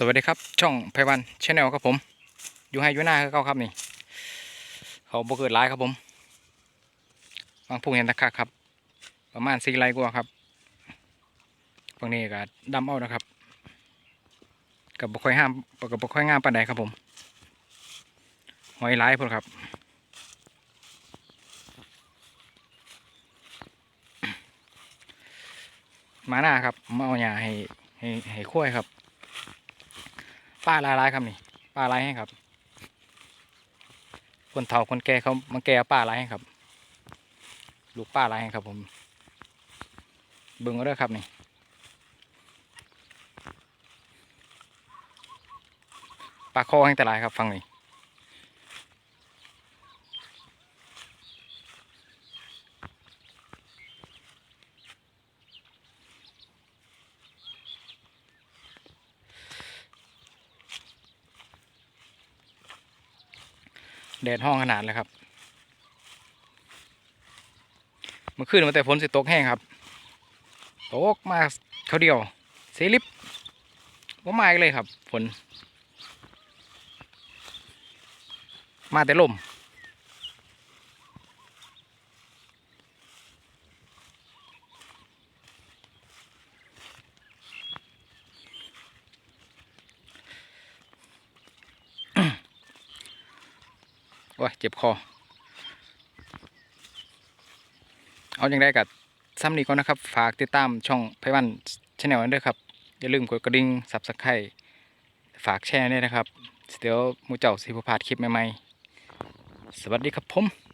สวัสดีครับ ช่องไพวันชาแนลครับผม อยู่ให้อยู่หน้าเก่าครับนี่ เขาบ่เกิดร้ายครับผมบางผู้เห็นตะคักครับ ประมาณสี่ไร่กว่าครับฝั่งนี้ก็ดำเอานะครับ กับบ่ค่อยห้ามกับบ่ค่อยงามปานใดครับผมหอยหลายพุ่นครับมาหน้าครับมาเอาหญ้าให้ให้ให้คุ้ยครับ ป้าลายลายครับนี่ป้าลายให้ครับ คนเฒ่าคนแก่เขามาแก่ป้าลายให้ครับ ลูกป้าลายให้ครับ ผมเบิ่งก็ได้อครับนี่ปลาคอแห้งแต่ลายครับฟังนี่ แดดห้องขนาดเลยครับมันขึ้นมาแต่ฝนสิตกแห้งครับ ตกมาเขาเดียวเซลิปว่ามาอีกเลยครับฝน มาแต่ลม โอ้ยเจ็บคอ เอาอย่างไรกับซ้ำนี้ก่อนนะครับ ฝากติดตามช่องไพวันชาแนลด้วยครับ อย่าลืมกดกระดิ่งสับสไครฝากแชร์ด้วยนะครับ เดี๋ยวมูเจ้าสิบพาดคลิปใหม่ๆ สวัสดีครับผม